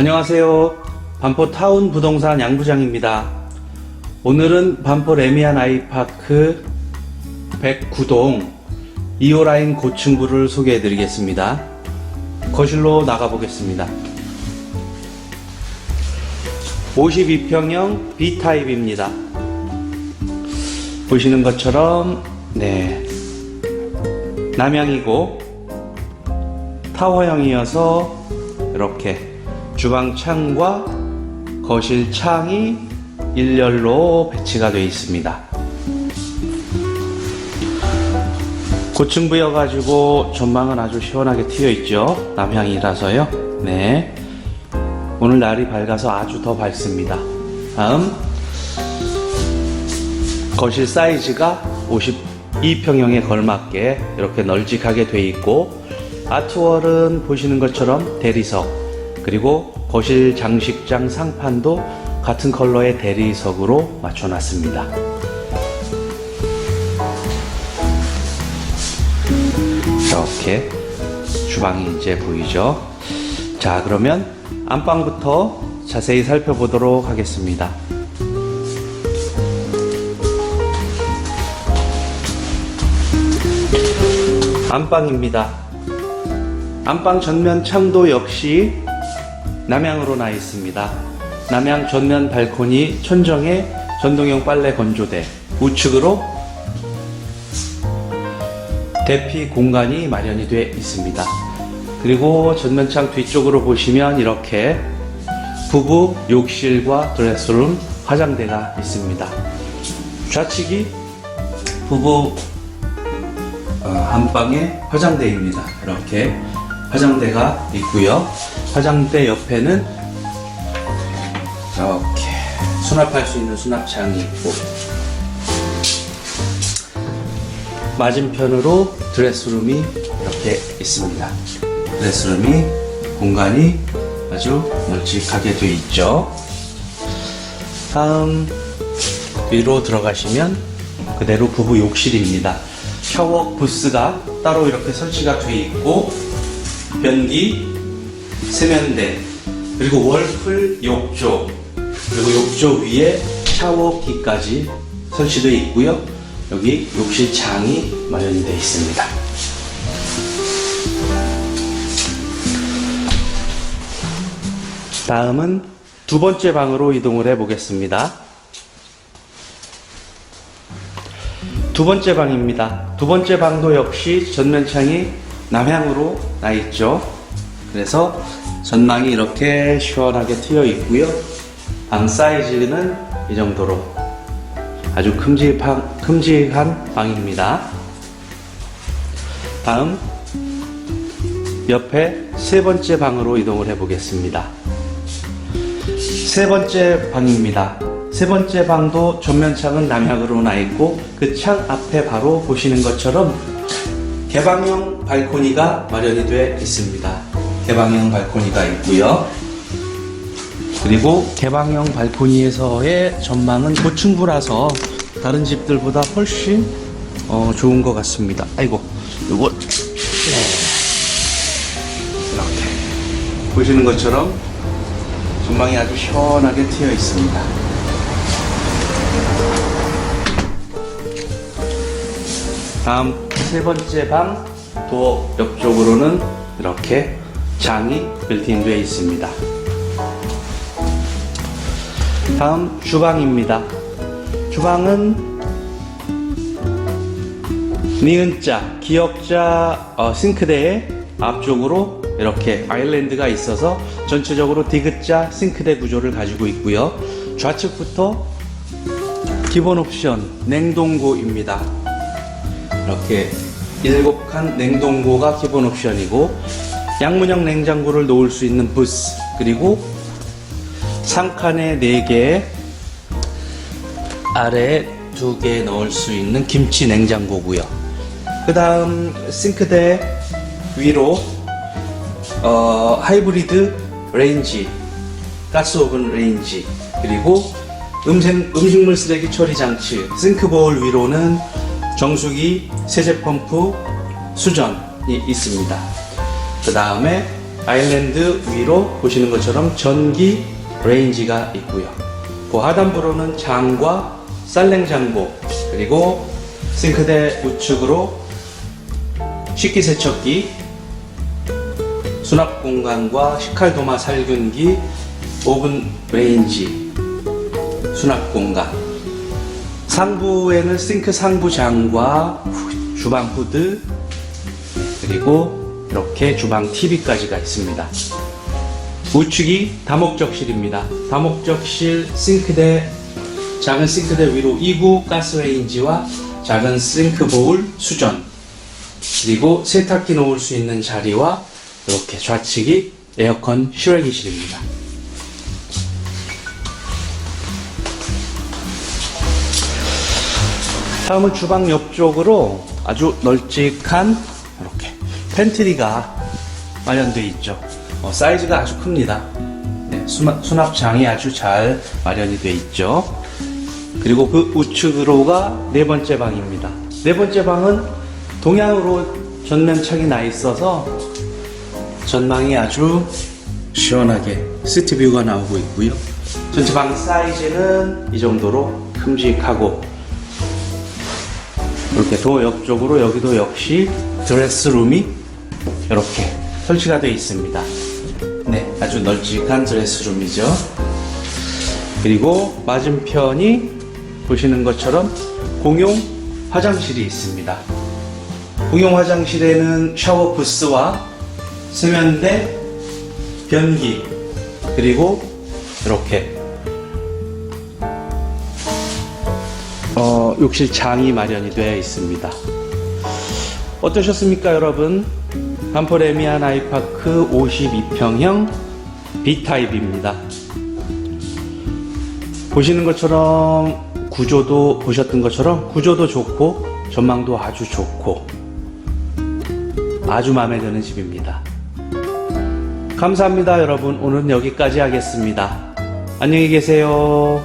안녕하세요. 반포 타운 부동산 양부장입니다. 오늘은 반포 레미안 아이파크 109동 2호 라인 고층부를 소개해 드리겠습니다. 거실로 나가 보겠습니다. 52평형 B타입입니다. 보시는 것처럼 네 남향이고 타워형이어서 이렇게 주방 창과 거실 창이 일렬로 배치가 되어 있습니다. 고층부여 가지고 전망은 아주 시원하게 트여 있죠. 남향이라서요. 네. 오늘 날이 밝아서 아주 더 밝습니다. 다음 거실 사이즈가 52평형에 걸맞게 이렇게 널찍하게 되어 있고 아트월은 보시는 것처럼 대리석 그리고 거실 장식장 상판도 같은 컬러의 대리석으로 맞춰놨습니다. 이렇게 주방이 이제 보이죠? 자, 그러면 안방부터 자세히 살펴보도록 하겠습니다. 안방입니다. 안방 전면 창도 역시 남향으로 나 있습니다. 남향 전면 발코니 천정에 전동형 빨래 건조대 우측으로 대피 공간이 마련이 되어 있습니다. 그리고 전면창 뒤쪽으로 보시면 이렇게 부부 욕실과 드레스룸 화장대가 있습니다. 좌측이 부부 어, 안방의 화장대입니다. 이렇게 화장대가 있고요. 화장대 옆에는 이렇게 수납할 수 있는 수납창이 있고 맞은편으로 드레스룸이 이렇게 있습니다. 드레스룸이 공간이 아주 널찍하게 되어 있죠. 다음 위로 들어가시면 그대로 부부 욕실입니다. 샤워 부스가 따로 이렇게 설치가 되어 있고 변기, 세면대, 그리고 월풀 욕조, 그리고 욕조 위에 샤워기까지 설치되어 있고요. 여기 욕실 창이 마련이 되어 있습니다. 다음은 두 번째 방으로 이동을 해 보겠습니다. 두 번째 방입니다. 두 번째 방도 역시 전면창이 남향으로 나 있죠. 그래서 전망이 이렇게 시원하게 트여 있고요. 방 사이즈는 이 정도로 아주 큼직한, 큼직한 방입니다. 다음 옆에 세 번째 방으로 이동을 해 보겠습니다. 세 번째 방입니다. 세 번째 방도 전면창은 남향으로 나 있고 그 창 앞에 바로 보시는 것처럼 개방형 발코니가 마련이 되어 있습니다. 개방형 발코니가 있고요. 그리고 개방형 발코니에서의 전망은 고층부라서 다른 집들보다 훨씬 어, 좋은 것 같습니다. 아이고, 요거 네. 이렇게 보시는 것처럼 전망이 아주 시원하게 트여 있습니다. 다음 세 번째 방 도어 옆쪽으로는 이렇게 장이 빌트인 되어 있습니다. 다음 주방입니다. 주방은 니은자, 기역자 어, 싱크대의 앞쪽으로 이렇게 아일랜드가 있어서 전체적으로 디귿자 싱크대 구조를 가지고 있고요. 좌측부터 기본 옵션 냉동고입니다. 이렇게 일곱 칸 냉동고가 기본 옵션이고 양문형 냉장고를 놓을 수 있는 부스 그리고 3칸에 4개 아래에 2개 넣을 수 있는 김치 냉장고고요. 그 다음 싱크대 위로 어, 하이브리드 레인지 가스오븐 레인지 그리고 음생, 음식물 쓰레기 처리 장치 싱크볼 위로는 정수기 세제 펌프 수전이 있습니다 그 다음에 아일랜드 위로 보시는 것처럼 전기 레인지가 있고요. 그 하단부로는 장과 쌀냉장고 그리고 싱크대 우측으로 식기세척기 수납 공간과 식칼도마 살균기 오븐 레인지 수납 공간 상부에는 싱크 상부장과 후- 주방 후드 그리고 이렇게 주방 TV까지가 있습니다. 우측이 다목적실입니다. 다목적실 싱크대 작은 싱크대 위로 2구 가스레인지와 작은 싱크 보울 수전 그리고 세탁기 놓을 수 있는 자리와 이렇게 좌측이 에어컨 실외기실입니다. 다음은 주방 옆쪽으로 아주 널찍한 팬트리가 마련되어 있죠. 어, 사이즈가 아주 큽니다. 네, 수납, 수납장이 아주 잘 마련이 되어 있죠. 그리고 그 우측으로가 네 번째 방입니다. 네 번째 방은 동향으로 전면창이 나 있어서 전망이 아주 시원하게 시티뷰가 나오고 있고요. 전체 방 사이즈는 이 정도로 큼직하고 이렇게 도 옆쪽으로 여기도 역시 드레스룸이 이렇게 설치가 되어 있습니다. 네, 아주 널찍한 드레스룸이죠. 그리고 맞은편이 보시는 것처럼 공용 화장실이 있습니다. 공용 화장실에는 샤워 부스와 세면대, 변기, 그리고 이렇게 어, 욕실 장이 마련이 되어 있습니다. 어떠셨습니까, 여러분? 반포레미안 아이파크 52평형 B타입입니다. 보시는 것처럼 구조도 보셨던 것처럼 구조도 좋고 전망도 아주 좋고 아주 마음에 드는 집입니다. 감사합니다, 여러분. 오늘은 여기까지 하겠습니다. 안녕히 계세요.